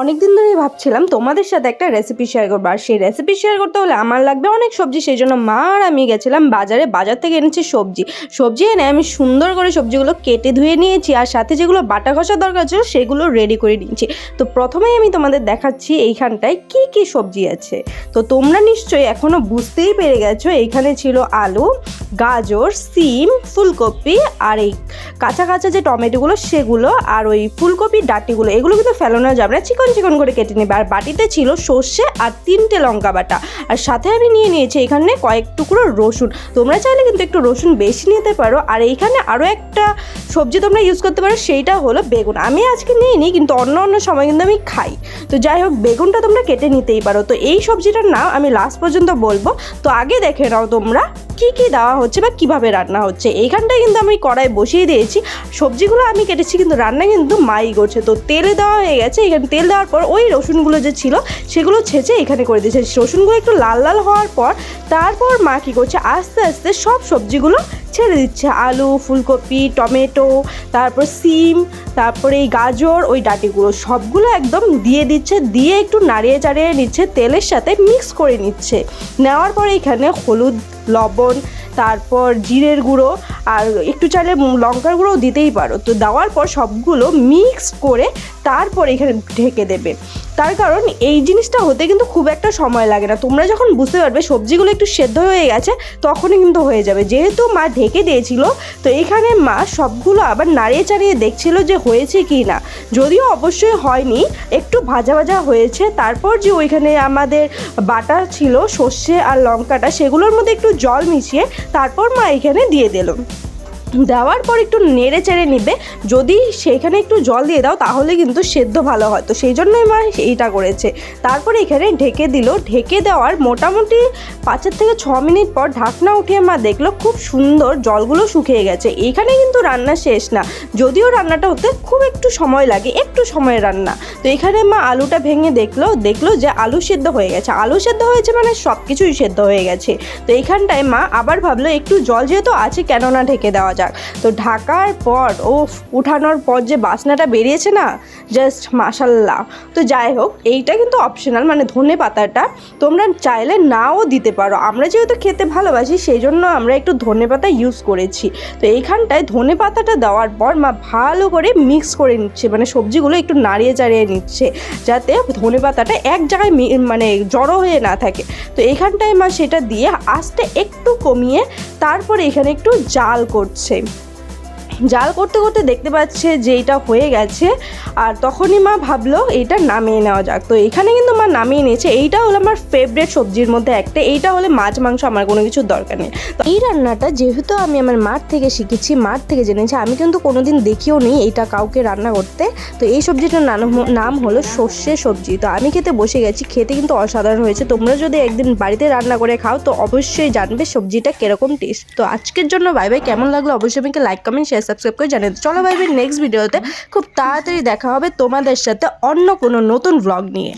অনেক দিন ধরেই ভাবছিলাম তোমাদের সাথে একটা রেসিপি শেয়ার করব। আর সেই রেসিপি শেয়ার করতে হলে আমার লাগবে অনেক সবজি, সেই জন্য মা আর আমি গেছিলাম বাজারে। বাজার থেকে এনেছি সবজি। সবজি এনে আমি সুন্দর করে সবজিগুলো কেটে ধুয়ে নিয়েছি আর সাথে যেগুলো বাটা ঘষা দরকার ছিল সেগুলো রেডি করে নিয়েছি। তো প্রথমেই আমি তোমাদের দেখাচ্ছি এইখানটায় কি কি সবজি আছে। তো তোমরা নিশ্চয়ই এখনও বুঝতেই পেরে গেছো, এইখানে ছিল আলু, গাজর, সিম, ফুলকপি আর এই কাঁচা কাঁচা যে টমেটোগুলো, সেগুলো আর ওই ফুলকপির ডাটিগুলো, এগুলো কিন্তু ফেলানো যাবে না। চিকন চিকন করে কেটে নেবে। আর বাটিতে ছিল সর্ষে আর তিনটে লঙ্কা বাটা। আর সাথে আমি নিয়ে নিয়েছি এখানে কয়েক টুকরো রসুন। তোমরা চাইলে কিন্তু একটু রসুন বেশি নিতে পারো। আর এইখানে আরও একটা সবজি তোমরা ইউজ করতে পারো, সেইটা হলো বেগুন। আমি আজকে নিইনি, কিন্তু অন্য অন্য সময় কিন্তু আমি খাই। তো যাই হোক, বেগুনটা তোমরা কেটে নিতেই পারো। তো এই সবজিটার নাম আমি লাস্ট পর্যন্ত বলব। তো আগে দেখে নাও তোমরা কি কি দেওয়া হচ্ছে বা কীভাবে রান্না হচ্ছে, এইখানটায় কিন্তু আমি কড়াই বসিয়ে দিয়েছি। সবজিগুলো আমি কেটেছি কিন্তু রান্না কিন্তু মাই করছে। তো তেলে দেওয়া হয়ে গেছে, এখানে তেল দেওয়ার পর ওই রসুনগুলো যে ছিল, সেগুলো ছেঁচে এখানে করে দিয়েছে। রসুনগুলো একটু লাল লাল হওয়ার পর, তারপর মা কী করছে, আস্তে আস্তে সব সবজিগুলো ছেড়ে দিচ্ছে। আলু, ফুলকপি, টমেটো, তারপর সিম, তারপরে এই গাজর, ওই ডাটিগুলো সবগুলো একদম দিয়ে দিচ্ছে, দিয়ে একটু নাড়িয়ে চাড়িয়ে নিচ্ছে, তেলের সাথে মিক্স করে নিচ্ছে। নেওয়ার পরে এখানে হলুদ, লবণ, তারপর জিরের গুঁড়ো আর একটু চাইলে লঙ্কার গুঁড়োও দিতেই পারো। তো দেওয়ার পর সবগুলো মিক্স করে তারপর এখানে ঢেকে দেবে। তার কারণ এই জিনিসটা হতে কিন্তু খুব একটা সময় লাগে না। তোমরা যখন বুঝতে পারবে সবজিগুলো একটু সেদ্ধ হয়ে গেছে, তখনই কিন্তু হয়ে যাবে। যেহেতু মা ঢেকে দিয়েছিল, তো এখানে মা সবগুলো আবার নাড়িয়ে চাড়িয়ে দেখছিল যে হয়েছে কি না। যদিও অবশ্যই হয়নি, একটু ভাজা ভাজা হয়েছে। তারপর যে ওইখানে আমাদের বাটা ছিল, সর্ষে আর লঙ্কাটা, সেগুলোর মধ্যে একটু জল মিশিয়ে তারপর মা এখানে দিয়ে দিল। দেওয়ার পর একটু নেড়ে চেড়ে নিবে। যদি সেখানে একটু জল দিয়ে দাও, তাহলে কিন্তু সেদ্ধ ভালো হয়। তো সেই জন্যই মা এইটা করেছে। তারপরে এখানে ঢেকে দিল। ঢেকে দেওয়ার মোটামুটি পাঁচের থেকে ছ মিনিট পর ঢাকনা উঠিয়ে মা দেখল খুব সুন্দর জলগুলো শুকিয়ে গেছে। এখানে কিন্তু রান্না শেষ না। যদিও রান্নাটা হতে খুব একটু সময় লাগে, একটু সময় রান্না। তো এখানে মা আলুটা ভেঙে দেখল দেখল যে আলু সেদ্ধ হয়ে গেছে। আলু সেদ্ধ হয়েছে মানে সব কিছুই সেদ্ধ হয়ে গেছে। তো এইখানটায় মা আবার ভাবলো, একটু জল যেহেতু আছে, কেন না ঢেকে দেওয়া যাক। তো ঢাকার পর ও উঠানোর পর যে বাসনাটা বেরিয়েছে না জাস্ট মাসাল্লাহ তো যাই হোক, এইটা কিন্তু অপশনাল মানে ধনে পাতাটা তোমরা চাইলে নাও দিতে পারো। আমরা যেহেতু খেতে ভালোবাসি, সেই জন্য আমরা একটু ধনে পাতা ইউজ করেছি। তো এইখানটায় ধনে পাতাটা দেওয়ার পর মা ভালো করে মিক্স করে নিচ্ছে মানে সবজিগুলো একটু নাড়িয়ে চাড়িয়ে নিচ্ছে, যাতে ধনে পাতাটা এক জায়গায় মানে জড়ো হয়ে না থাকে। তো এইখানটায় মা সেটা দিয়ে আস্তে একটু কমিয়ে তারপরে এখানে একটু জাল করছে। same. জাল করতে করতে দেখতে পাচ্ছে যে এটা হয়ে গেছে। আর তখনই মা ভাবলো, এটা নামিয়ে নেওয়া যাক। তো এখানে কিন্তু মা নামিয়ে নিয়েছে। এইটা হলো আমার ফেভারেট সবজির মধ্যে একটা। এইটা হলে মাছ, মাংস আমার কোনো কিছুর দরকার নেই। তো এই রান্নাটা যেহেতু আমি আমার মার থেকে শিখেছি, মার থেকে জেনেছি, আমি কিন্তু কোনোদিন দেখিও নি এইটা কাউকে রান্না করতে। তো এই সবজিটার নাম হলো সর্ষে সবজি। তো আমি খেতে বসে গেছি, খেতে কিন্তু অসাধারণ হয়েছে। তোমরা যদি একদিন বাড়িতে রান্না করে খাও, তো অবশ্যই জানবে সবজিটা কীরকম টেস্ট তো আজকের জন্য বাই বাই। কেমন লাগল অবশ্যই আমাকে লাইক কমেন্ট শেয়ার সাবস্ক্রাইব করে জানিয়ে। চলো ভাই নেক্সট ভিডিওতে খুব তাড়াতাড়ি দেখা হবে তোমাদের সাথে অন্য কোনো নতুন ব্লগ নিয়ে